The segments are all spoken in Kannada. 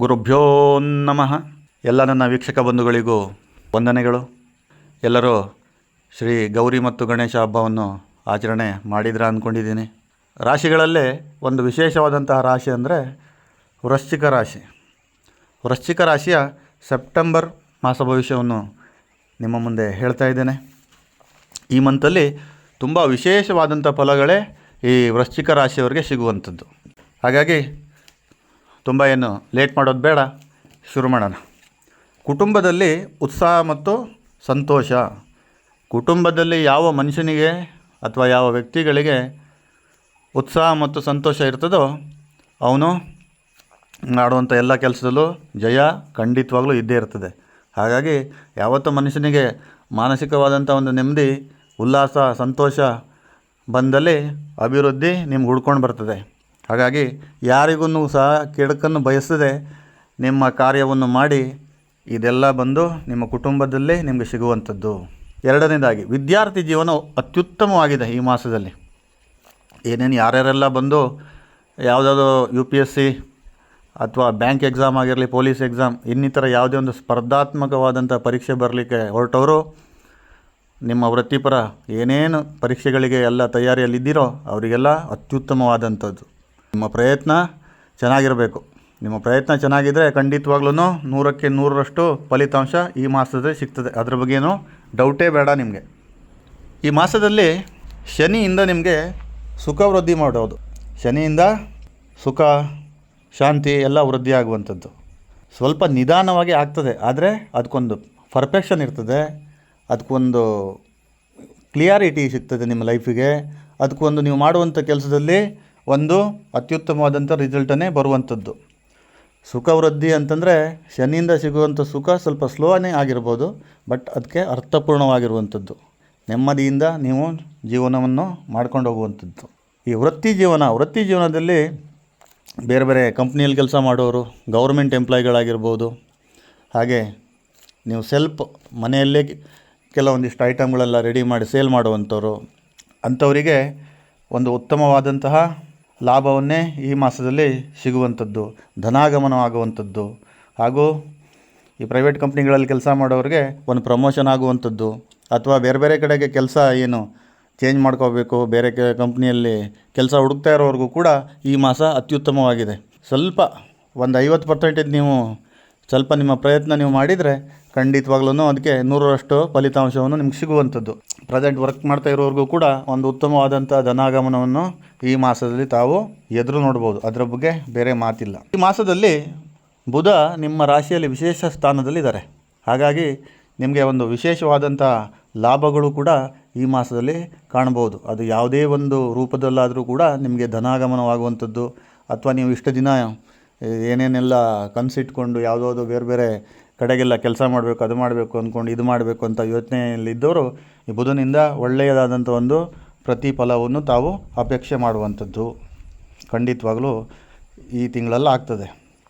ಗುರುಭ್ಯೋ ನಮಃ. ಎಲ್ಲ ನನ್ನ ವೀಕ್ಷಕ ಬಂಧುಗಳಿಗೂ ವಂದನೆಗಳು. ಎಲ್ಲರೂ ಶ್ರೀ ಗೌರಿ ಮತ್ತು ಗಣೇಶ ಹಬ್ಬವನ್ನು ಆಚರಣೆ ಮಾಡಿದ್ರ ಅಂದ್ಕೊಂಡಿದ್ದೀನಿ ರಾಶಿಗಳಲ್ಲೇ ಒಂದು ವಿಶೇಷವಾದಂತಹ ರಾಶಿ ಅಂದರೆ ವೃಶ್ಚಿಕ ರಾಶಿ. ವೃಶ್ಚಿಕ ರಾಶಿಯ ಸೆಪ್ಟೆಂಬರ್ ಮಾಸ ಭವಿಷ್ಯವನ್ನು ನಿಮ್ಮ ಮುಂದೆ ಹೇಳ್ತಾ ಇದ್ದೇನೆ. ಈ ಮಂತಲ್ಲಿ ತುಂಬ ವಿಶೇಷವಾದಂಥ ಫಲಗಳೇ ಈ ವೃಶ್ಚಿಕ ರಾಶಿಯವರಿಗೆ ಸಿಗುವಂಥದ್ದು. ಹಾಗಾಗಿ ತುಂಬ ಏನು ಲೇಟ್ ಮಾಡೋದು ಬೇಡ, ಶುರು ಮಾಡೋಣ. ಕುಟುಂಬದಲ್ಲಿ ಉತ್ಸಾಹ ಮತ್ತು ಸಂತೋಷ. ಕುಟುಂಬದಲ್ಲಿ ಯಾವ ಮನುಷ್ಯನಿಗೆ ಅಥವಾ ಯಾವ ವ್ಯಕ್ತಿಗಳಿಗೆ ಉತ್ಸಾಹ ಮತ್ತು ಸಂತೋಷ ಇರ್ತದೋ ಅವನು ಮಾಡುವಂಥ ಎಲ್ಲ ಕೆಲಸದಲ್ಲೂ ಜಯ ಖಂಡಿತವಾಗಲೂ ಇದ್ದೇ ಇರ್ತದೆ. ಹಾಗಾಗಿ ಯಾವತ್ತೂ ಮನುಷ್ಯನಿಗೆ ಮಾನಸಿಕವಾದಂಥ ಒಂದು ನೆಮ್ಮದಿ, ಉಲ್ಲಾಸ, ಸಂತೋಷ ಬಂದಲ್ಲಿ ಅಭಿವೃದ್ಧಿ ನಿಮ್ಗೆ ಹುಡ್ಕೊಂಡು ಬರ್ತದೆ. ಹಾಗಾಗಿ ಯಾರಿಗೂ ಸಹ ಕೆಡುಕನ್ನು ಬಯಸದೆ ನಿಮ್ಮ ಕಾರ್ಯವನ್ನು ಮಾಡಿ ಇದೆಲ್ಲ ಬಂದು ನಿಮ್ಮ ಕುಟುಂಬದಲ್ಲೇ ನಿಮಗೆ ಸಿಗುವಂಥದ್ದು. ಎರಡನೇದಾಗಿ, ವಿದ್ಯಾರ್ಥಿ ಜೀವನ ಅತ್ಯುತ್ತಮವಾಗಿದೆ ಈ ಮಾಸದಲ್ಲಿ. ಏನೇನು ಯಾರ್ಯಾರೆಲ್ಲ ಬಂದು ಯಾವುದಾದ್ರು ಯು ಪಿ ಎಸ್ ಸಿ ಅಥವಾ ಬ್ಯಾಂಕ್ ಎಕ್ಸಾಮ್ ಆಗಿರಲಿ ಪೊಲೀಸ್ ಎಕ್ಸಾಮ್ ಇನ್ನಿತರ ಯಾವುದೇ ಒಂದು ಸ್ಪರ್ಧಾತ್ಮಕವಾದಂಥ ಪರೀಕ್ಷೆ ಬರಲಿಕ್ಕೆ ಹೊರಟವರು, ನಿಮ್ಮ ವೃತ್ತಿಪರ ಏನೇನು ಪರೀಕ್ಷೆಗಳಿಗೆ ಎಲ್ಲ ತಯಾರಿಯಲ್ಲಿದ್ದೀರೋ ಅವರಿಗೆಲ್ಲ ಅತ್ಯುತ್ತಮವಾದಂಥದ್ದು. ನಿಮ್ಮ ಪ್ರಯತ್ನ ಚೆನ್ನಾಗಿರಬೇಕು. ನಿಮ್ಮ ಪ್ರಯತ್ನ ಚೆನ್ನಾಗಿದ್ದರೆ ಖಂಡಿತವಾಗ್ಲೂ ನೂರಕ್ಕೆ ನೂರರಷ್ಟು ಫಲಿತಾಂಶ ಈ ಮಾಸದಲ್ಲಿ ಸಿಗ್ತದೆ. ಅದ್ರ ಬಗ್ಗೆನೂ ಡೌಟೇ ಬೇಡ ನಿಮಗೆ. ಈ ಮಾಸದಲ್ಲಿ ಶನಿಯಿಂದ ನಿಮಗೆ ಸುಖ ವೃದ್ಧಿ ಮಾಡೋದು. ಶನಿಯಿಂದ ಸುಖ, ಶಾಂತಿ ಎಲ್ಲ ವೃದ್ಧಿ ಆಗುವಂಥದ್ದು. ಸ್ವಲ್ಪ ನಿಧಾನವಾಗಿ ಆಗ್ತದೆ, ಆದರೆ ಅದಕ್ಕೊಂದು ಪರ್ಫೆಕ್ಷನ್ ಇರ್ತದೆ. ಅದಕ್ಕೊಂದು ಕ್ಲಿಯಾರಿಟಿ ಸಿಗ್ತದೆ ನಿಮ್ಮ ಲೈಫಿಗೆ ಅದಕ್ಕೊಂದು ನೀವು ಮಾಡುವಂಥ ಕೆಲಸದಲ್ಲಿ ಒಂದು ಅತ್ಯುತ್ತಮವಾದಂಥ ರಿಸಲ್ಟನ್ನೇ ಬರುವಂಥದ್ದು. ಸುಖ ವೃದ್ಧಿ ಅಂತಂದರೆ ಶನಿಯಿಂದ ಸಿಗುವಂಥ ಸುಖ ಸ್ವಲ್ಪ ಸ್ಲೋನೇ ಆಗಿರ್ಬೋದು, ಬಟ್ ಅದಕ್ಕೆ ಅರ್ಥಪೂರ್ಣವಾಗಿರುವಂಥದ್ದು. ನೆಮ್ಮದಿಯಿಂದ ನೀವು ಜೀವನವನ್ನು ಮಾಡ್ಕೊಂಡು ಹೋಗುವಂಥದ್ದು. ಈ ವೃತ್ತಿ ಜೀವನ, ವೃತ್ತಿ ಜೀವನದಲ್ಲಿ ಬೇರೆ ಬೇರೆ ಕಂಪ್ನಿಯಲ್ಲಿ ಕೆಲಸ ಮಾಡೋರು, ಗೌರ್ಮೆಂಟ್ ಎಂಪ್ಲಾಯ್ಗಳಾಗಿರ್ಬೋದು, ಹಾಗೆ ನೀವು ಸೆಲ್ಫ್ ಮನೆಯಲ್ಲೇ ಕೆಲವೊಂದಿಷ್ಟು ಐಟಮ್ಗಳೆಲ್ಲ ರೆಡಿ ಮಾಡಿ ಸೇಲ್ ಮಾಡುವಂಥವ್ರು, ಅಂಥವರಿಗೆ ಒಂದು ಉತ್ತಮವಾದಂತಹ ಲಾಭವನ್ನೇ ಈ ಮಾಸದಲ್ಲಿ ಸಿಗುವಂಥದ್ದು, ಧನಾಗಮನವಾಗುವಂಥದ್ದು. ಹಾಗೂ ಈ ಪ್ರೈವೇಟ್ ಕಂಪ್ನಿಗಳಲ್ಲಿ ಕೆಲಸ ಮಾಡೋರಿಗೆ ಒಂದು ಪ್ರಮೋಷನ್ ಆಗುವಂಥದ್ದು. ಅಥವಾ ಬೇರೆ ಬೇರೆ ಕಡೆಗೆ ಕೆಲಸ ಏನು ಚೇಂಜ್ ಮಾಡ್ಕೋಬೇಕು, ಬೇರೆ ಕೆ ಕಂಪ್ನಿಯಲ್ಲಿ ಕೆಲಸ ಹುಡುಕ್ತಾ ಇರೋವರೆಗೂ ಕೂಡ ಈ ಮಾಸ ಅತ್ಯುತ್ತಮವಾಗಿದೆ. ಸ್ವಲ್ಪ ಒಂದು ಐವತ್ತು ಪರ್ಸೆಂಟೇಜ್ ನೀವು ಸ್ವಲ್ಪ ನಿಮ್ಮ ಪ್ರಯತ್ನ ನೀವು ಮಾಡಿದರೆ ಖಂಡಿತವಾಗ್ಲೂ ಅದಕ್ಕೆ ನೂರರಷ್ಟು ಫಲಿತಾಂಶವನ್ನು ನಿಮ್ಗೆ ಸಿಗುವಂಥದ್ದು. ಪ್ರೆಸೆಂಟ್ ವರ್ಕ್ ಮಾಡ್ತಾ ಇರೋರಿಗೂ ಕೂಡ ಒಂದು ಉತ್ತಮವಾದಂಥ ಧನಾಗಮನವನ್ನು ಈ ಮಾಸದಲ್ಲಿ ತಾವು ಎದುರು ನೋಡ್ಬೋದು. ಅದರ ಬಗ್ಗೆ ಬೇರೆ ಮಾತಿಲ್ಲ. ಈ ಮಾಸದಲ್ಲಿ ಬುಧ ನಿಮ್ಮ ರಾಶಿಯಲ್ಲಿ ವಿಶೇಷ ಸ್ಥಾನದಲ್ಲಿದ್ದಾರೆ. ಹಾಗಾಗಿ ನಿಮಗೆ ಒಂದು ವಿಶೇಷವಾದಂಥ ಲಾಭಗಳು ಕೂಡ ಈ ಮಾಸದಲ್ಲಿ ಕಾಣ್ಬೋದು ಅದು ಯಾವುದೇ ಒಂದು ರೂಪದಲ್ಲಾದರೂ ಕೂಡ ನಿಮಗೆ ಧನಾಗಮನವಾಗುವಂಥದ್ದು. ಅಥವಾ ನೀವು ಇಷ್ಟು ದಿನ ಏನೇನೆಲ್ಲ ಕನಸಿಟ್ಕೊಂಡು ಯಾವುದಾದ್ರು ಬೇರೆ ಬೇರೆ ಕಡೆಗೆಲ್ಲ ಕೆಲಸ ಮಾಡಬೇಕು, ಅದು ಮಾಡಬೇಕು ಅಂದ್ಕೊಂಡು ಇದು ಮಾಡಬೇಕು ಅಂತ ಯೋಚನೆಯಲ್ಲಿದ್ದವರು ಈ ಬುಧನಿಂದ ಒಳ್ಳೆಯದಾದಂಥ ಒಂದು ಪ್ರತಿಫಲವನ್ನು ತಾವು ಅಪೇಕ್ಷೆ ಮಾಡುವಂಥದ್ದು. ಖಂಡಿತವಾಗಲೂ ಈ ತಿಂಗಳಲ್ಲಿ ಆಗ್ತದೆ.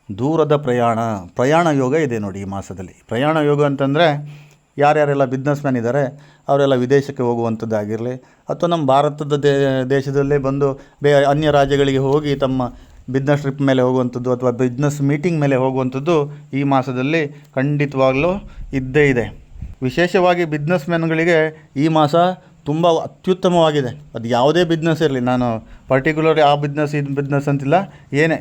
ದೂರದ ಪ್ರಯಾಣ ಪ್ರಯಾಣ ಯೋಗ ಇದೆ ನೋಡಿ ಈ ಮಾಸದಲ್ಲಿ. ಪ್ರಯಾಣ ಯೋಗ ಅಂತಂದರೆ ಯಾರ್ಯಾರೆಲ್ಲ ಬಿಸ್ನೆಸ್ ಮ್ಯಾನ್ ಇದ್ದಾರೆ ಅವರೆಲ್ಲ ವಿದೇಶಕ್ಕೆ ಹೋಗುವಂಥದ್ದಾಗಿರಲಿ, ಅಥವಾ ನಮ್ಮ ಭಾರತದ ದೇಶದಲ್ಲೇ ಬಂದು ಬೇ, ಅನ್ಯ ರಾಜ್ಯಗಳಿಗೆ ಹೋಗಿ ತಮ್ಮ ಬಿಸ್ನೆಸ್ ಟ್ರಿಪ್ ಮೇಲೆ ಹೋಗುವಂಥದ್ದು ಅಥವಾ ಬಿಸ್ನೆಸ್ ಮೀಟಿಂಗ್ ಮೇಲೆ ಹೋಗುವಂಥದ್ದು ಈ ಮಾಸದಲ್ಲಿ ಖಂಡಿತವಾಗಲೂ ಇದ್ದೇ ಇದೆ. ವಿಶೇಷವಾಗಿ ಬಿಸ್ನೆಸ್ ಮ್ಯಾನ್ಗಳಿಗೆ ಈ ಮಾಸ ತುಂಬ ಅತ್ಯುತ್ತಮವಾಗಿದೆ. ಅದು ಯಾವುದೇ ಬಿಸ್ನೆಸ್ ಇರಲಿ, ನಾನು ಪರ್ಟಿಕ್ಯುಲರ್ ಆ ಬಿಸ್ನೆಸ್ ಇದು ಬಿಸ್ನೆಸ್ ಅಂತಿಲ್ಲ. ಏನೇ,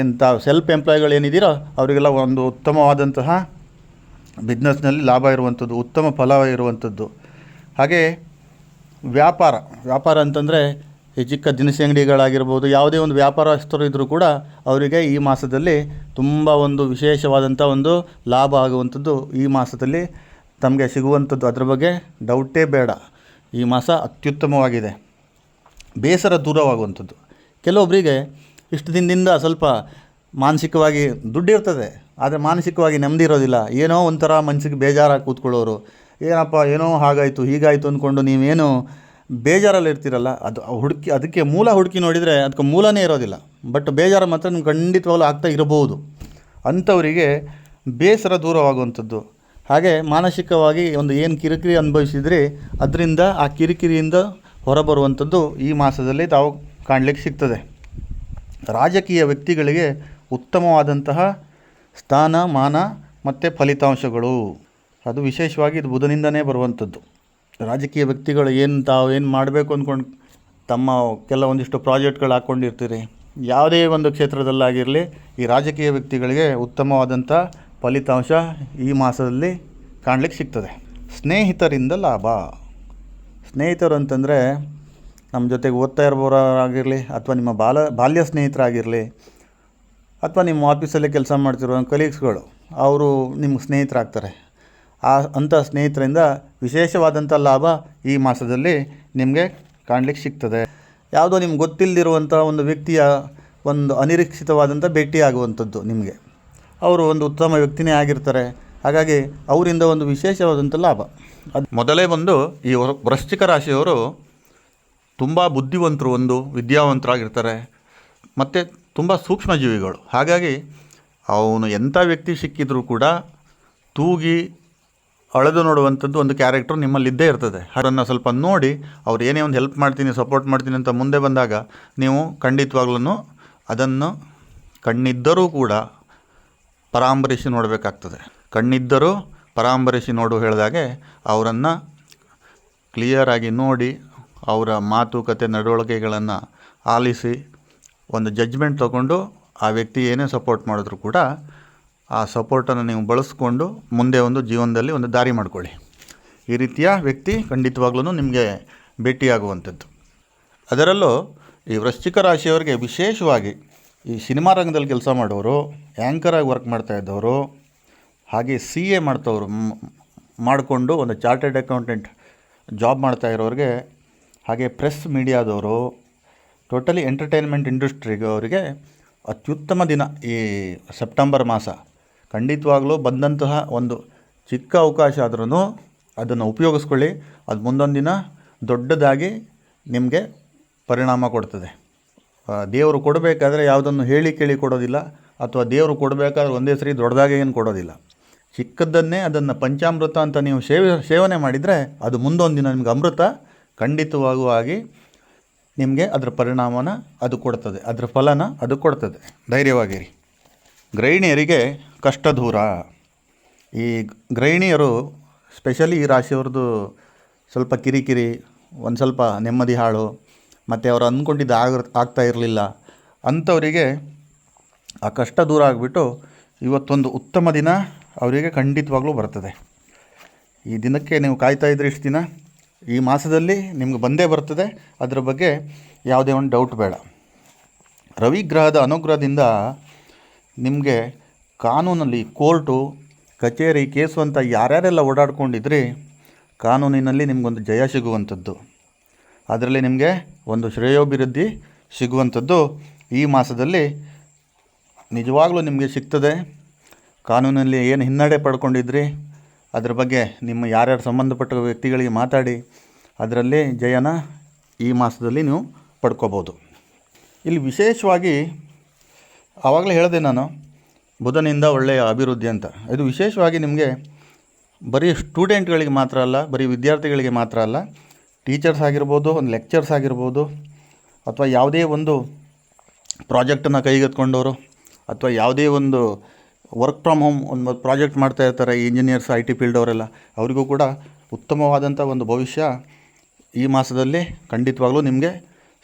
ಎಂಥ ಸೆಲ್ಫ್ ಎಂಪ್ಲಾಯ್ಗಳು ಏನಿದ್ದೀರೋ ಅವರಿಗೆಲ್ಲ ಒಂದು ಉತ್ತಮವಾದಂತಹ ಬಿಸ್ನೆಸ್ನಲ್ಲಿ ಲಾಭ ಇರುವಂಥದ್ದು, ಉತ್ತಮ ಫಲ ಇರುವಂಥದ್ದು. ಹಾಗೆ ವ್ಯಾಪಾರ ವ್ಯಾಪಾರ ಅಂತಂದರೆ ಈ ಚಿಕ್ಕ ದಿನಸಿ ಅಂಗಡಿಗಳಾಗಿರ್ಬೋದು, ಯಾವುದೇ ಒಂದು ವ್ಯಾಪಾರಸ್ಥರು ಇದ್ದರೂ ಕೂಡ ಅವರಿಗೆ ಈ ಮಾಸದಲ್ಲಿ ತುಂಬ ಒಂದು ವಿಶೇಷವಾದಂಥ ಒಂದು ಲಾಭ ಆಗುವಂಥದ್ದು ಈ ಮಾಸದಲ್ಲಿ ತಮಗೆ ಸಿಗುವಂಥದ್ದು. ಅದರ ಬಗ್ಗೆ ಡೌಟೇ ಬೇಡ. ಈ ಮಾಸ ಅತ್ಯುತ್ತಮವಾಗಿದೆ. ಬೇಸರ ದೂರವಾಗುವಂಥದ್ದು. ಕೆಲವೊಬ್ಬರಿಗೆ ಇಷ್ಟು ದಿನದಿಂದ ಸ್ವಲ್ಪ ಮಾನಸಿಕವಾಗಿ ದುಡ್ಡಿರ್ತದೆ ಆದರೆ ಮಾನಸಿಕವಾಗಿ ನೆಮ್ಮದಿ ಇರೋದಿಲ್ಲ. ಏನೋ ಒಂಥರ ಮನಸ್ಸಿಗೆ ಬೇಜಾರಾಗಿ ಕೂತ್ಕೊಳ್ಳೋರು. ಏನಪ್ಪ, ಏನೋ ಹಾಗಾಯಿತು, ಹೀಗಾಯಿತು ಅಂದ್ಕೊಂಡು ನೀವೇನು ಬೇಜಾರಲ್ಲಿ ಇರ್ತೀರಲ್ಲ ಅದು ಹುಡುಕಿ, ಅದಕ್ಕೆ ಮೂಲ ಹುಡುಕಿ ನೋಡಿದರೆ ಅದಕ್ಕೆ ಮೂಲನೇ ಇರೋದಿಲ್ಲ. ಬಟ್ ಬೇಜಾರು ಮಾತ್ರ ನಿಮ್ಗೆ ಖಂಡಿತವಾಗ್ಲೂ ಆಗ್ತಾ ಇರಬಹುದು. ಅಂಥವರಿಗೆ ಬೇಸರ ದೂರವಾಗುವಂಥದ್ದು. ಹಾಗೆ ಮಾನಸಿಕವಾಗಿ ಒಂದು ಏನು ಕಿರಿಕಿರಿ ಅನುಭವಿಸಿದ್ರಿ, ಅದರಿಂದ ಆ ಕಿರಿಕಿರಿಯಿಂದ ಹೊರಬರುವಂಥದ್ದು ಈ ಮಾಸದಲ್ಲಿ ತಾವು ಕಾಣಲಿಕ್ಕೆ ಸಿಗ್ತದೆ. ರಾಜಕೀಯ ವ್ಯಕ್ತಿಗಳಿಗೆ ಉತ್ತಮವಾದಂತಹ ಸ್ಥಾನ, ಮಾನ ಮತ್ತು ಫಲಿತಾಂಶಗಳು. ಅದು ವಿಶೇಷವಾಗಿ ಇದು ಬುಧನಿಂದನೇ ಬರುವಂಥದ್ದು. ರಾಜಕೀಯ ವ್ಯಕ್ತಿಗಳು ಏನು ತಾವು ಏನು ಮಾಡಬೇಕು ಅಂದ್ಕೊಂಡು ತಮ್ಮ ಕೆಲವೊಂದಿಷ್ಟು ಪ್ರಾಜೆಕ್ಟ್ಗಳು ಹಾಕ್ಕೊಂಡಿರ್ತೀರಿ ಯಾವುದೇ ಒಂದು ಕ್ಷೇತ್ರದಲ್ಲಾಗಿರಲಿ ಈ ರಾಜಕೀಯ ವ್ಯಕ್ತಿಗಳಿಗೆ ಉತ್ತಮವಾದಂಥ ಫಲಿತಾಂಶ ಈ ಮಾಸದಲ್ಲಿ ಕಾಣಲಿಕ್ಕೆ ಸಿಗ್ತದೆ. ಸ್ನೇಹಿತರಿಂದ ಲಾಭ. ಸ್ನೇಹಿತರು ಅಂತಂದರೆ ನಮ್ಮ ಜೊತೆಗೆ ಓದ್ತಾ ಇರೋರಾಗಿರಲಿ ಅಥವಾ ನಿಮ್ಮ ಬಾಲ, ಬಾಲ್ಯ ಸ್ನೇಹಿತರಾಗಿರಲಿ ಅಥವಾ ನಿಮ್ಮ ಆಫೀಸಲ್ಲೇ ಕೆಲಸ ಮಾಡ್ತಿರೋ ಕಲೀಗ್ಸ್ಗಳು ಅವರು ನಿಮ್ಗೆ ಸ್ನೇಹಿತರಾಗ್ತಾರೆ. ಆ ಅಂಥ ಸ್ನೇಹಿತರಿಂದ ವಿಶೇಷವಾದಂಥ ಲಾಭ ಈ ಮಾಸದಲ್ಲಿ ನಿಮಗೆ ಕಾಣಲಿಕ್ಕೆ ಸಿಗ್ತದೆ. ಯಾವುದೋ ನಿಮ್ಗೆ ಗೊತ್ತಿಲ್ಲದಿರುವಂಥ ಒಂದು ವ್ಯಕ್ತಿಯ ಒಂದು ಅನಿರೀಕ್ಷಿತವಾದಂಥ ಭೇಟಿಯಾಗುವಂಥದ್ದು ನಿಮಗೆ. ಅವರು ಒಂದು ಉತ್ತಮ ವ್ಯಕ್ತಿನೇ ಆಗಿರ್ತಾರೆ. ಹಾಗಾಗಿ ಅವರಿಂದ ಒಂದು ವಿಶೇಷವಾದಂಥ ಲಾಭ. ಅದು ಮೊದಲೇ ಬಂದು ಈ ವೃಶ್ಚಿಕ ರಾಶಿಯವರು ತುಂಬ ಬುದ್ಧಿವಂತರು ಒಂದು, ವಿದ್ಯಾವಂತರಾಗಿರ್ತಾರೆ. ಮತ್ತು ತುಂಬ ಸೂಕ್ಷ್ಮಜೀವಿಗಳು. ಹಾಗಾಗಿ ಅವನು ಎಂಥ ವ್ಯಕ್ತಿ ಸಿಕ್ಕಿದ್ರೂ ಕೂಡ ತೂಗಿ ಅಳೆದು ನೋಡುವಂಥದ್ದು ಒಂದು ಕ್ಯಾರೆಕ್ಟರ್ ನಿಮ್ಮಲ್ಲಿದ್ದೇ ಇರ್ತದೆ. ಅದನ್ನು ಸ್ವಲ್ಪ ನೋಡಿ, ಅವ್ರು ಏನೇ ಒಂದು ಹೆಲ್ಪ್ ಮಾಡ್ತೀನಿ ಸಪೋರ್ಟ್ ಮಾಡ್ತೀನಿ ಅಂತ ಮುಂದೆ ಬಂದಾಗ ನೀವು ಖಂಡಿತವಾಗ್ಲೂ ಅದನ್ನು ಕಣ್ಣಿದ್ದರೂ ಕೂಡ ಪರಾಂಬರಿಸಿ ನೋಡಬೇಕಾಗ್ತದೆ. ಕಣ್ಣಿದ್ದರೂ ಪರಾಂಬರಿಸಿ ನೋಡು ಹೇಳಿದಾಗೆ ಅವರನ್ನು ಕ್ಲಿಯರಾಗಿ ನೋಡಿ, ಅವರ ಮಾತುಕತೆ ನಡವಳಿಕೆಗಳನ್ನು ಆಲಿಸಿ, ಒಂದು ಜಡ್ಜ್ಮೆಂಟ್ ತಗೊಂಡು ಆ ವ್ಯಕ್ತಿ ಏನೇ ಸಪೋರ್ಟ್ ಮಾಡಿದ್ರು ಕೂಡ ಆ ಸಪೋರ್ಟನ್ನು ನೀವು ಬಳಸ್ಕೊಂಡು ಮುಂದೆ ಒಂದು ಜೀವನದಲ್ಲಿ ಒಂದು ದಾರಿ ಮಾಡಿಕೊಳ್ಳಿ. ಈ ರೀತಿಯ ವ್ಯಕ್ತಿ ಖಂಡಿತವಾಗ್ಲೂ ನಿಮಗೆ ಭೇಟಿಯಾಗುವಂಥದ್ದು. ಅದರಲ್ಲೂ ಈ ವೃಶ್ಚಿಕ ರಾಶಿಯವರಿಗೆ ವಿಶೇಷವಾಗಿ ಈ ಸಿನಿಮಾ ರಂಗದಲ್ಲಿ ಕೆಲಸ ಮಾಡೋರು ಆ್ಯಂಕರಾಗಿ ವರ್ಕ್ ಮಾಡ್ತಾ ಇದ್ದವರು, ಹಾಗೆ ಸಿ ಎ ಮಾಡ್ತವ್ರು ಮಾಡಿಕೊಂಡು ಒಂದು ಚಾರ್ಟೆಡ್ ಅಕೌಂಟೆಂಟ್ ಜಾಬ್ ಮಾಡ್ತಾ ಇರೋರಿಗೆ, ಹಾಗೆ ಪ್ರೆಸ್ ಮೀಡಿಯಾದವರು ಟೋಟಲಿ ಎಂಟರ್ಟೈನ್ಮೆಂಟ್ ಇಂಡಸ್ಟ್ರಿಗೆ ಅವರಿಗೆ ಅತ್ಯುತ್ತಮ ದಿನ ಈ ಸೆಪ್ಟೆಂಬರ್ ಮಾಸ. ಖಂಡಿತವಾಗ್ಲೂ ಬಂದಂತಹ ಒಂದು ಚಿಕ್ಕ ಅವಕಾಶ ಆದ್ರೂ ಅದನ್ನು ಉಪಯೋಗಿಸ್ಕೊಳ್ಳಿ. ಅದು ಮುಂದೊಂದು ದಿನ ದೊಡ್ಡದಾಗಿ ನಿಮಗೆ ಪರಿಣಾಮ ಕೊಡ್ತದೆ. ದೇವರು ಕೊಡಬೇಕಾದ್ರೆ ಯಾವುದನ್ನು ಹೇಳಿ ಕೇಳಿ ಕೊಡೋದಿಲ್ಲ, ಅಥವಾ ದೇವರು ಕೊಡಬೇಕಾದ್ರೆ ಒಂದೇ ಸರಿ ದೊಡ್ಡದಾಗಿ ಏನು ಕೊಡೋದಿಲ್ಲ. ಚಿಕ್ಕದ್ದನ್ನೇ ಅದನ್ನು ಪಂಚಾಮೃತ ಅಂತ ನೀವು ಸೇವೆ, ಸೇವನೆ ಮಾಡಿದರೆ ಅದು ಮುಂದೊಂದು ದಿನ ನಿಮ್ಗೆ ಅಮೃತ ಖಂಡಿತವಾಗುವ ಆಗಿ ನಿಮಗೆ ಅದರ ಪರಿಣಾಮನ ಅದು ಕೊಡ್ತದೆ. ಅದರ ಫಲನ ಅದು ಕೊಡ್ತದೆ. ಧೈರ್ಯವಾಗಿರಿ. ಗೃಹಿಣಿಯರಿಗೆ ಕಷ್ಟ ದೂರ ಈ ಗೃಹಿಣಿಯರು ಸ್ಪೆಷಲಿ ಈ ರಾಶಿಯವ್ರದ್ದು ಸ್ವಲ್ಪ ಕಿರಿಕಿರಿ, ಒಂದು ಸ್ವಲ್ಪ ನೆಮ್ಮದಿ ಹಾಳು, ಮತ್ತು ಅವರು ಅಂದ್ಕೊಂಡಿದ್ದು ಆಗ ಆಗ್ತಾ ಇರಲಿಲ್ಲ. ಅಂಥವರಿಗೆ ಆ ಕಷ್ಟ ದೂರ ಆಗಿಬಿಟ್ಟು ಇವತ್ತೊಂದು ಉತ್ತಮ ದಿನ ಅವರಿಗೆ ಖಂಡಿತವಾಗ್ಲೂ ಬರ್ತದೆ. ಈ ದಿನಕ್ಕೆ ನೀವು ಕಾಯ್ತಾ ಇದ್ರೆ ಇಷ್ಟು ದಿನ, ಈ ಮಾಸದಲ್ಲಿ ನಿಮ್ಗೆ ಬಂದೇ ಬರ್ತದೆ. ಅದರ ಬಗ್ಗೆ ಯಾವುದೇ ಒಂದು ಡೌಟ್ ಬೇಡ. ರವಿಗ್ರಹದ ಅನುಗ್ರಹದಿಂದ ನಿಮಗೆ ಕಾನೂನಲ್ಲಿ ಕೋರ್ಟು, ಕಚೇರಿ, ಕೇಸು ಅಂತ ಯಾರ್ಯಾರೆಲ್ಲ ಓಡಾಡ್ಕೊಂಡಿದ್ರಿ, ಕಾನೂನಿನಲ್ಲಿ ನಿಮಗೊಂದು ಜಯ ಸಿಗುವಂಥದ್ದು. ಅದರಲ್ಲಿ ನಿಮಗೆ ಒಂದು ಶ್ರೇಯೋಭಿವೃದ್ಧಿ ಸಿಗುವಂಥದ್ದು. ಈ ಮಾಸದಲ್ಲಿ ನಿಜವಾಗ್ಲೂ ನಿಮಗೆ ಸಿಗ್ತದೆ. ಕಾನೂನಲ್ಲಿ ಏನು ಹಿನ್ನಡೆ ಪಡ್ಕೊಂಡಿದ್ರಿ, ಅದ್ರ ಬಗ್ಗೆ ನಿಮ್ಮ ಯಾರ್ಯಾರು ಸಂಬಂಧಪಟ್ಟ ವ್ಯಕ್ತಿಗಳಿಗೆ ಮಾತಾಡಿ, ಅದರಲ್ಲಿ ಜಯನ ಈ ಮಾಸದಲ್ಲಿ ನೀವು ಪಡ್ಕೋಬೋದು. ಇಲ್ಲಿ ವಿಶೇಷವಾಗಿ ಆವಾಗಲೇ ಹೇಳಿದೆ ನಾನು ಬುಧನಿಂದ ಒಳ್ಳೆಯ ಅಭಿವೃದ್ಧಿ ಅಂತ. ಇದು ವಿಶೇಷವಾಗಿ ನಿಮಗೆ ಬರೀ ಸ್ಟೂಡೆಂಟ್ಗಳಿಗೆ ಮಾತ್ರ ಅಲ್ಲ, ಬರೀ ವಿದ್ಯಾರ್ಥಿಗಳಿಗೆ ಮಾತ್ರ ಅಲ್ಲ, ಟೀಚರ್ಸ್ ಆಗಿರ್ಬೋದು, ಒಂದು ಲೆಕ್ಚರ್ಸ್ ಆಗಿರ್ಬೋದು, ಅಥವಾ ಯಾವುದೇ ಒಂದು ಪ್ರಾಜೆಕ್ಟನ್ನು ಕೈಗೆತ್ಕೊಂಡವರು ಅಥವಾ ಯಾವುದೇ ಒಂದು ವರ್ಕ್ ಫ್ರಮ್ ಹೋಮ್ ಒಂದು ಪ್ರಾಜೆಕ್ಟ್ ಮಾಡ್ತಾ ಇರ್ತಾರೆ ಇಂಜಿನಿಯರ್ಸ್, ಐ ಟಿ ಫೀಲ್ಡ್ ಅವರೆಲ್ಲ ಅವರಿಗೂ ಕೂಡ ಉತ್ತಮವಾದಂಥ ಒಂದು ಭವಿಷ್ಯ ಈ ಮಾಸದಲ್ಲಿ ಖಂಡಿತವಾಗಲೂ ನಿಮಗೆ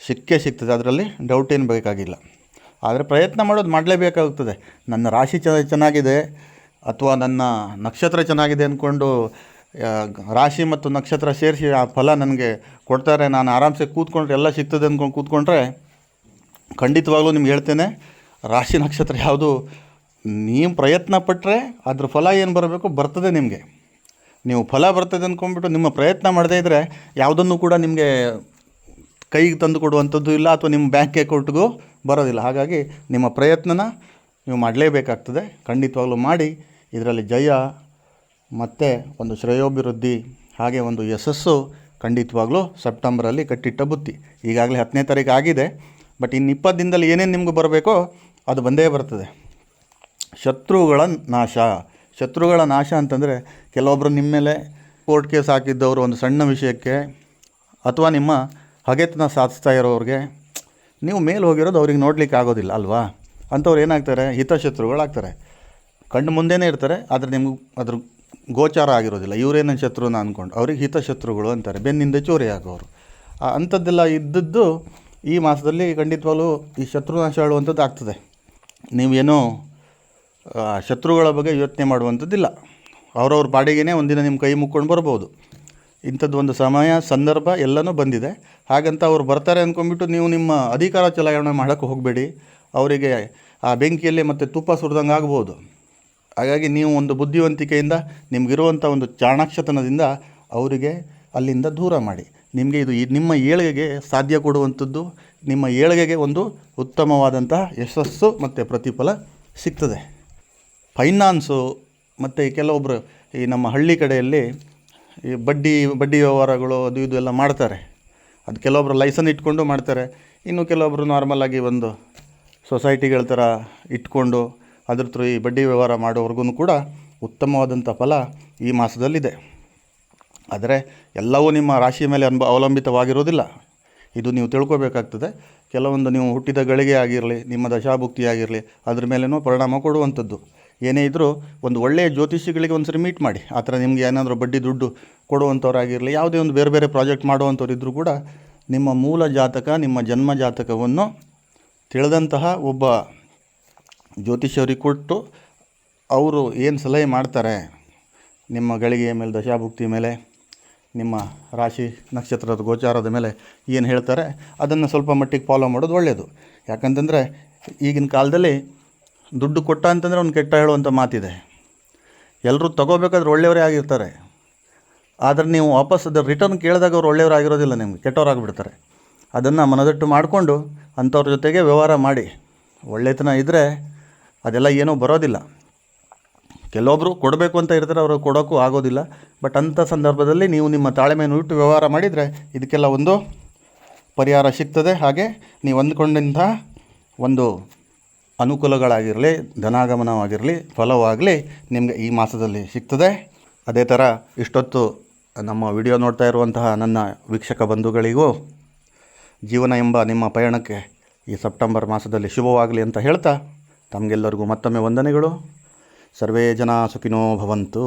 ಸಿಕ್ಕೇ ಸಿಗ್ತದೆ. ಅದರಲ್ಲಿ ಡೌಟ್ ಏನು ಬೇಕಾಗಿಲ್ಲ. ಆದರೆ ಪ್ರಯತ್ನ ಮಾಡೋದು ಮಾಡಲೇಬೇಕಾಗುತ್ತದೆ ನನ್ನ ರಾಶಿ ಚ ಚೆನ್ನಾಗಿದೆ ಅಥವಾ ನನ್ನ ನಕ್ಷತ್ರ ಚೆನ್ನಾಗಿದೆ ಅಂದ್ಕೊಂಡು ರಾಶಿ ಮತ್ತು ನಕ್ಷತ್ರ ಸೇರಿಸಿ ಆ ಫಲ ನನಗೆ ಕೊಡ್ತಾರೆ. ನಾನು ಆರಾಮ್ಸೆ ಕೂತ್ಕೊಂಡ್ರೆ ಎಲ್ಲ ಸಿಗ್ತದೆ ಅಂದ್ಕೊಂಡು ಕೂತ್ಕೊಂಡ್ರೆ ಖಂಡಿತವಾಗ್ಲೂ ನಿಮ್ಗೆ ಹೇಳ್ತೇನೆ, ರಾಶಿ ನಕ್ಷತ್ರ ಯಾವುದು, ನೀವು ಪ್ರಯತ್ನ ಪಟ್ಟರೆ ಅದ್ರ ಫಲ ಏನು ಬರಬೇಕು ಬರ್ತದೆ ನಿಮಗೆ. ನೀವು ಫಲ ಬರ್ತದೆ ಅಂದ್ಕೊಂಡ್ಬಿಟ್ಟು ನಿಮ್ಮ ಪ್ರಯತ್ನ ಮಾಡದೇ ಇದ್ದರೆ ಯಾವುದನ್ನು ಕೂಡ ನಿಮಗೆ ಕೈಗೆ ತಂದು ಕೊಡುವಂಥದ್ದು ಇಲ್ಲ ಅಥವಾ ನಿಮ್ಮ ಬ್ಯಾಂಕ್ ಅಕೌಂಟ್ಗೂ ಬರೋದಿಲ್ಲ. ಹಾಗಾಗಿ ನಿಮ್ಮ ಪ್ರಯತ್ನನ ನೀವು ಮಾಡಲೇಬೇಕಾಗ್ತದೆ. ಖಂಡಿತವಾಗ್ಲೂ ಮಾಡಿ. ಇದರಲ್ಲಿ ಜಯ ಮತ್ತು ಒಂದು ಶ್ರೇಯೋಭಿವೃದ್ಧಿ, ಹಾಗೆ ಒಂದು ಯಶಸ್ಸು ಖಂಡಿತವಾಗ್ಲೂ ಸೆಪ್ಟೆಂಬರಲ್ಲಿ ಕಟ್ಟಿಟ್ಟ ಬುತ್ತಿ. ಈಗಾಗಲೇ ಹತ್ತನೇ ತಾರೀಕು ಆಗಿದೆ. ಬಟ್ ಇನ್ನು ಇಪ್ಪತ್ತು ದಿನದಲ್ಲಿ ಏನೇನು ನಿಮಗೆ ಬರಬೇಕೋ ಅದು ಬಂದೇ ಬರ್ತದೆ. ಶತ್ರುಗಳ ನಾಶ. ಶತ್ರುಗಳ ನಾಶ ಅಂತಂದರೆ ಕೆಲವೊಬ್ಬರು ನಿಮ್ಮ ಮೇಲೆ ಕೋರ್ಟ್ ಕೇಸ್ ಹಾಕಿದ್ದವರು ಒಂದು ಸಣ್ಣ ವಿಷಯಕ್ಕೆ ಅಥವಾ ನಿಮ್ಮ ಹಗೆತನ ಸಾಧಿಸ್ತಾ ಇರೋರಿಗೆ ನೀವು ಮೇಲೆ ಹೋಗಿರೋದು ಅವ್ರಿಗೆ ನೋಡ್ಲಿಕ್ಕೆ ಆಗೋದಿಲ್ಲ, ಅಲ್ವಾ? ಅಂಥವ್ರು ಏನಾಗ್ತಾರೆ? ಹಿತಶತ್ರುಗಳಾಗ್ತಾರೆ. ಕಣ್ಣು ಮುಂದೆನೇ ಇರ್ತಾರೆ, ಆದರೆ ನಿಮ್ಗೆ ಅದ್ರ ಗೋಚಾರ ಆಗಿರೋದಿಲ್ಲ. ಇವರೇನ ಶತ್ರುನ ಅಂದ್ಕೊಂಡು ಅವ್ರಿಗೆ ಹಿತಶತ್ರುಗಳು ಅಂತಾರೆ. ಬೆನ್ನಿಂದ ಚೋರಿ ಆಗೋರು. ಅಂಥದ್ದೆಲ್ಲ ಇದ್ದದ್ದು ಈ ಮಾಸದಲ್ಲಿ ಖಂಡಿತವಾಗ್ಲೂ ಈ ಶತ್ರುನಾಶ ಹೇಳುವಂಥದ್ದು ಆಗ್ತದೆ. ನೀವೇನೋ ಶತ್ರುಗಳ ಬಗ್ಗೆ ಯೋಚನೆ ಮಾಡುವಂಥದ್ದಿಲ್ಲ. ಅವ್ರವ್ರ ಪಾಡಿಗೆನೇ ಒಂದಿನ ನಿಮ್ಮ ಕೈ ಮುಕ್ಕೊಂಡು ಬರ್ಬೋದು. ಇಂಥದ್ದು ಒಂದು ಸಮಯ, ಸಂದರ್ಭ ಎಲ್ಲನೂ ಬಂದಿದೆ. ಹಾಗಂತ ಅವ್ರು ಬರ್ತಾರೆ ಅಂದ್ಕೊಂಡ್ಬಿಟ್ಟು ನೀವು ನಿಮ್ಮ ಅಧಿಕಾರ ಚಲಾವಣೆ ಮಾಡೋಕ್ಕೆ ಹೋಗಬೇಡಿ. ಅವರಿಗೆ ಆ ಬೆಂಕಿಯಲ್ಲಿ ಮತ್ತೆ ತುಪ್ಪ ಸುರಿದಂಗೆ ಆಗ್ಬೋದು. ಹಾಗಾಗಿ ನೀವು ಒಂದು ಬುದ್ಧಿವಂತಿಕೆಯಿಂದ ನಿಮಗಿರುವಂಥ ಒಂದು ಚಾಣಾಕ್ಷತನದಿಂದ ಅವರಿಗೆ ಅಲ್ಲಿಂದ ದೂರ ಮಾಡಿ. ನಿಮಗೆ ಇದು ನಿಮ್ಮ ಏಳಿಗೆಗೆ ಸಾಧ್ಯ ಕೊಡುವಂಥದ್ದು, ನಿಮ್ಮ ಏಳಿಗೆಗೆ ಒಂದು ಉತ್ತಮವಾದಂತಹ ಯಶಸ್ಸು ಮತ್ತು ಪ್ರತಿಫಲ ಸಿಗ್ತದೆ. ಫೈನಾನ್ಸು ಮತ್ತು ಕೆಲವೊಬ್ಬರು ಈ ನಮ್ಮ ಹಳ್ಳಿ ಕಡೆಯಲ್ಲಿ ಈ ಬಡ್ಡಿ ಬಡ್ಡಿ ವ್ಯವಹಾರಗಳು ಅದು ಇದು ಎಲ್ಲ ಮಾಡ್ತಾರೆ. ಅದು ಕೆಲವೊಬ್ಬರು ಲೈಸನ್ ಇಟ್ಕೊಂಡು ಮಾಡ್ತಾರೆ. ಇನ್ನು ಕೆಲವೊಬ್ಬರು ನಾರ್ಮಲಾಗಿ ಒಂದು ಸೊಸೈಟಿಗಳ ಥರ ಇಟ್ಕೊಂಡು ಅದ್ರ ಥ್ರೂ ಈ ಬಡ್ಡಿ ವ್ಯವಹಾರ ಮಾಡೋವರೆಗೂ ಕೂಡ ಉತ್ತಮವಾದಂಥ ಫಲ ಈ ಮಾಸದಲ್ಲಿದೆ. ಆದರೆ ಎಲ್ಲವೂ ನಿಮ್ಮ ರಾಶಿ ಮೇಲೆ ಅನ್ಬ ಅವಲಂಬಿತವಾಗಿರೋದಿಲ್ಲ ಇದು ನೀವು ತಿಳ್ಕೊಬೇಕಾಗ್ತದೆ. ಕೆಲವೊಂದು ನೀವು ಹುಟ್ಟಿದ ಗಳಿಗೆ ಆಗಿರಲಿ ನಿಮ್ಮ ದಶಾಭುಕ್ತಿ ಆಗಿರಲಿ ಅದ್ರ ಮೇಲೇನೂ ಪರಿಣಾಮ ಕೊಡುವಂಥದ್ದು. ಏನೇ ಇದ್ದರೂ ಒಂದು ಒಳ್ಳೆಯ ಜ್ಯೋತಿಷಿಗಳಿಗೆ ಒಂದು ಸರಿ ಮೀಟ್ ಮಾಡಿ. ಆ ಥರ ನಿಮಗೆ ಏನಾದರೂ ಬಡ್ಡಿ ದುಡ್ಡು ಕೊಡುವಂಥವ್ರಾಗಿರಲಿ, ಯಾವುದೇ ಒಂದು ಬೇರೆ ಬೇರೆ ಪ್ರಾಜೆಕ್ಟ್ ಮಾಡುವಂಥವ್ರು ಇದ್ದರೂ ಕೂಡ ನಿಮ್ಮ ಮೂಲ ಜಾತಕ, ನಿಮ್ಮ ಜನ್ಮ ಜಾತಕವನ್ನು ತಿಳಿದಂತಹ ಒಬ್ಬ ಜ್ಯೋತಿಷರಿಗೆ ಕೊಟ್ಟು ಅವರು ಏನು ಸಲಹೆ ಮಾಡ್ತಾರೆ? ನಿಮ್ಮ ಗಳಿಗೆಯ ಮೇಲೆ ದಶಾಭುಕ್ತಿ ಮೇಲೆ, ನಿಮ್ಮ ರಾಶಿ ನಕ್ಷತ್ರದ ಗೋಚಾರದ ಮೇಲೆ ಏನು ಹೇಳ್ತಾರೆ? ಅದನ್ನು ಸ್ವಲ್ಪ ಮಟ್ಟಿಗೆ ಫಾಲೋ ಮಾಡೋದು ಒಳ್ಳೆಯದು ಯಾಕಂತಂದರೆ ಈಗಿನ ಕಾಲದಲ್ಲಿ ದುಡ್ಡು ಕೊಟ್ಟ ಅಂತಂದರೆ ಒಂದು ಕೆಟ್ಟ ಹೇಳುವಂಥ ಮಾತಿದೆ. ಎಲ್ಲರೂ ತಗೋಬೇಕಾದ್ರೆ ಒಳ್ಳೆಯವರೇ ಆಗಿರ್ತಾರೆ. ಆದರೆ ನೀವು ವಾಪಸ್ ಅದರ ರಿಟರ್ನ್ ಕೇಳಿದಾಗ ಅವ್ರು ಒಳ್ಳೆಯವರು ಆಗಿರೋದಿಲ್ಲ ನಿಮಗೆ, ಕೆಟ್ಟವರಾಗಿಬಿಡ್ತಾರೆ. ಅದನ್ನು ಮನದಟ್ಟು ಮಾಡಿಕೊಂಡು ಅಂಥವ್ರ ಜೊತೆಗೆ ವ್ಯವಹಾರ ಮಾಡಿ. ಒಳ್ಳೆತನ ಇದ್ದರೆ ಅದೆಲ್ಲ ಏನೂ ಬರೋದಿಲ್ಲ. ಕೆಲವೊಬ್ಬರು ಕೊಡಬೇಕು ಅಂತ ಇರ್ತಾರೆ ಅವರು ಕೊಡೋಕ್ಕೂ ಆಗೋದಿಲ್ಲ. ಬಟ್ ಅಂಥ ಸಂದರ್ಭದಲ್ಲಿ ನೀವು ನಿಮ್ಮ ತಾಳ್ಮೆಯನ್ನು ಇಟ್ಟು ವ್ಯವಹಾರ ಮಾಡಿದರೆ ಇದಕ್ಕೆಲ್ಲ ಒಂದು ಪರಿಹಾರ ಸಿಗ್ತದೆ. ಹಾಗೆ ನೀವು ಅಂದ್ಕೊಂಡಂಥ ಒಂದು ಅನುಕೂಲಗಳಾಗಿರಲಿ, ಧನಾಗಮನವಾಗಿರಲಿ, ಫಲವಾಗಲಿ ನಿಮಗೆ ಈ ಮಾಸದಲ್ಲಿ ಸಿಗ್ತದೆ. ಅದೇ ಥರ ಇಷ್ಟೊತ್ತು ನಮ್ಮ ವಿಡಿಯೋ ನೋಡ್ತಾ ಇರುವಂತಹ ನನ್ನ ವೀಕ್ಷಕ ಬಂಧುಗಳಿಗೂ ಜೀವನ ಎಂಬ ನಿಮ್ಮ ಪಯಣಕ್ಕೆ ಈ ಸೆಪ್ಟೆಂಬರ್ ಮಾಸದಲ್ಲಿ ಶುಭವಾಗಲಿ ಅಂತ ಹೇಳ್ತಾ ತಮಗೆಲ್ಲರಿಗೂ ಮತ್ತೊಮ್ಮೆ ವಂದನೆಗಳು. ಸರ್ವೇ ಜನ ಸುಖಿನೋ ಭವಂತು.